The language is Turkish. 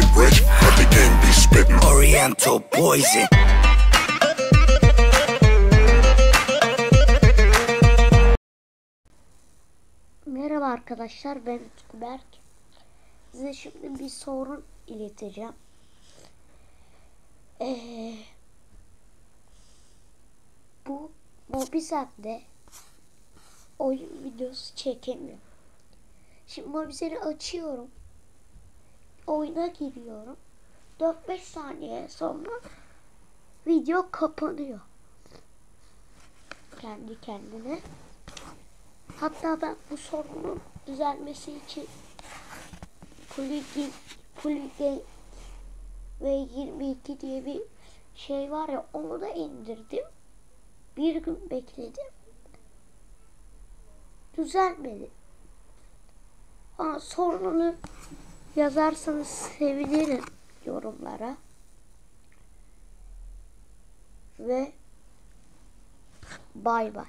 get rich, but the game be spittin'. Oriental poison. Merhaba arkadaşlar ben Utku Berk. Size şimdi bir sorun ileteceğim. Ee, bu Mobizem'de oyun videosu çekemiyor. Şimdi Mobizem'i açıyorum. Oyuna giriyorum. 4-5 saniye sonra video kapanıyor. Kendi kendine. Hatta ben bu sorunun düzelmesi için Plugin, Plugin ve 22 diye bir şey var ya onu da indirdim. Bir gün bekledim. Düzelmedi. Ama sorununu yazarsanız sevinirim yorumlara. Ve bay bay.